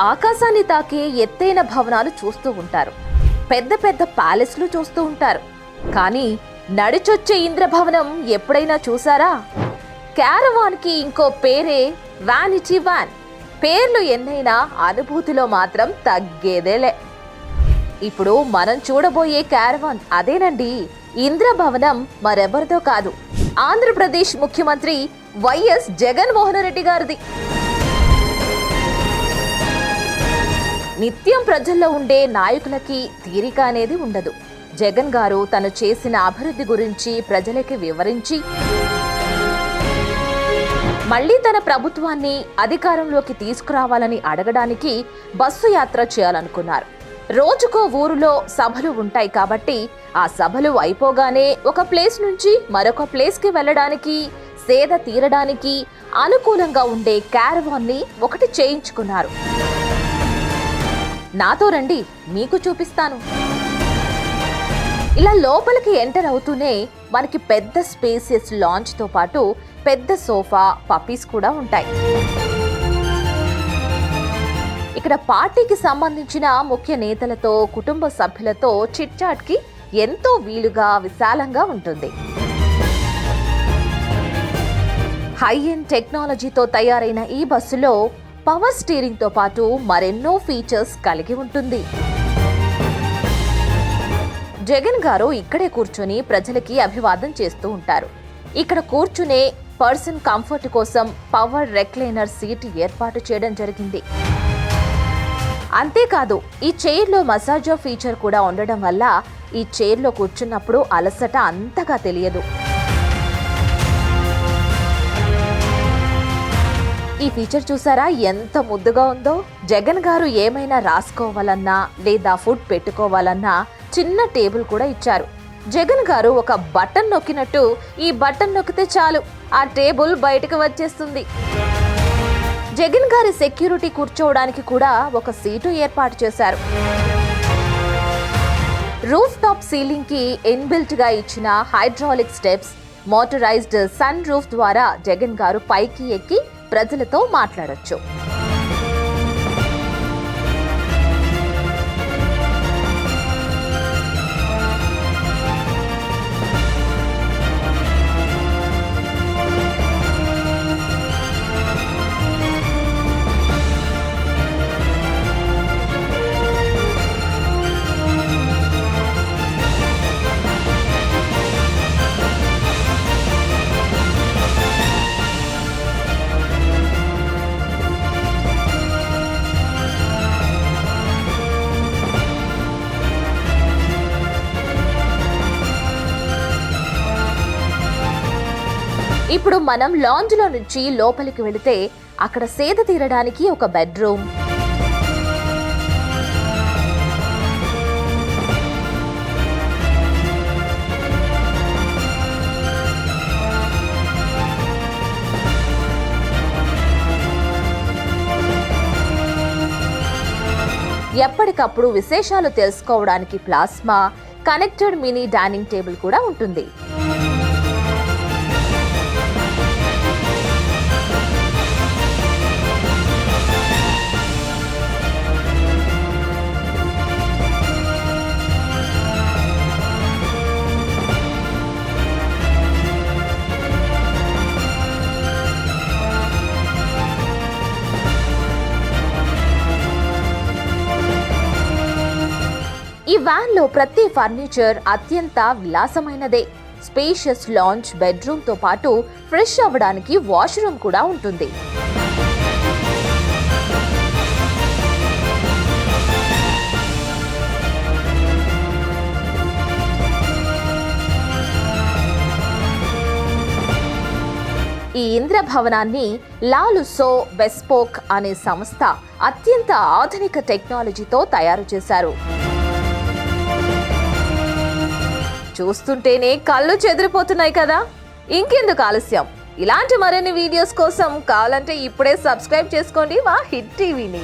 ఆకాశాన్ని తాకే ఎత్తైన భవనాలు చూస్తూ ఉంటారు. పెద్ద పెద్ద ప్యాలెస్లు చూస్తూ ఉంటారు. కానీ నడిచొచ్చే ఇంద్రభవనం ఎప్పుడైనా చూసారా? క్యారవాన్కి ఇంకో పేరే వ్యానిటీ వ్యాన్ పేర్లు ఎన్నైనా అనుభూతిలో మాత్రం తగ్గేదేలే. ఇప్పుడు మనం చూడబోయే క్యారవాన్ అదేనండి. ఇంద్రభవనం మరెవరిదో కాదు. ఆంధ్రప్రదేశ్ ముఖ్యమంత్రి వైఎస్ జగన్మోహన్ రెడ్డి గారిది. నిత్యం ప్రజల్లో ఉండే నాయకులకి తీరిక అనేది ఉండదు. జగన్ గారు తను చేసిన అభివృద్ధి గురించి ప్రజలకి వివరించి మళ్ళీ తన ప్రభుత్వాన్ని అధికారంలోకి తీసుకురావాలని అడగడానికి బస్సు యాత్ర చేయాలనుకున్నారు. రోజుకో ఊరిలో సభలు ఉంటాయి కాబట్టి ఆ సభలు అయిపోగానే ఒక ప్లేస్ నుంచి మరొక ప్లేస్కి వెళ్ళడానికి సేద తీరడానికి అనుకూలంగా ఉండే క్యారవాన్ని ఒకటి చేయించుకున్నారు. నాతో రండి మీకు చూపిస్తాను. ఇలా లోపలికి ఎంటర్ అవుతూనే మనకి పెద్ద స్పేసియస్ లాంచ్తో పాటు పెద్ద సోఫా పప్పీస్ కూడా ఉంటాయి. ఇక్కడ పార్టీకి సంబంధించిన ముఖ్య నేతలతో కుటుంబ సభ్యులతో చిట్ ఎంతో వీలుగా విశాలంగా ఉంటుంది. హై ఎండ్ టెక్నాలజీతో తయారైన ఈ బస్సులో పవర్ స్టీరింగ్తో పాటు మరెన్నో ఫీచర్స్ కలిగి ఉంటుంది. జగన్ గారు ఇక్కడే కూర్చొని ప్రజలకి అభివాదం చేస్తూ ఉంటారు. ఇక్కడ కూర్చునే పర్సన్ కంఫర్ట్ కోసం పవర్ రెక్లైనర్ సీట్ ఏర్పాటు చేయడం జరిగింది. అంతేకాదు ఈ చైర్లో మసాజో ఫీచర్ కూడా ఉండడం వల్ల ఈ చైర్లో కూర్చున్నప్పుడు అలసట అంతగా తెలియదు. ఈ ఫీచర్ చూసారా? ఎంత ముద్దుగా ఉందో? జగన్ గారు ఏమైనా రాసుకోవాలన్నా లేదా ఫుడ్ పెట్టుకోవాలన్నా చిన్న టేబుల్ కూడా ఇచ్చారు. జగన్ గారు ఒక బటన్ నొక్కినట్టు ఈ బటన్ నొక్కితే చాలు. ఆ టేబుల్ బయటకు వచ్చేస్తుంది. జగన్ గారి సెక్యూరిటీ కూర్చోవడానికి కూడా ఒక సీటు ఏర్పాటు చేశారు. రూఫ్ టాప్ సీలింగ్కి ఇన్బిల్ట్గా ఇచ్చిన hydraulic steps motorised sun roof ద్వారా జగన్ గారు పైకి ఎక్కి ప్రజలతో మాట్లాడొచ్చు. ఇప్పుడు మనం లాంజ్లో నుంచి లోపలికి వెళితే అక్కడ సేద తీరడానికి ఒక బెడ్రూమ్. ఎప్పటికప్పుడు విశేషాలు తెలుసుకోవడానికి plasma connected mini dining table కూడా ఉంటుంది. ఈ వ్యాన్లో ప్రతి ఫర్నిచర్ అత్యంత విలాసమైనదే. స్పేషియస్ లాంచ్ బెడ్రూమ్తో పాటు ఫ్రెష్ అవ్వడానికి వాష్రూమ్ కూడా ఉంటుంది. ఈ ఇంద్రభవనాన్ని లాలుసో బెస్పోక్ అనే సంస్థ అత్యంత ఆధునిక టెక్నాలజీతో తయారు చేశారు. చూస్తుంటేనే కళ్ళు చెదిరిపోతున్నాయి కదా? ఇంకెందుకు ఆలస్యం? ఇలాంటి మరిన్ని వీడియోస్ కోసం కావాలంటే ఇప్పుడే సబ్స్క్రైబ్ చేసుకోండి మా హిట్ టీవీని.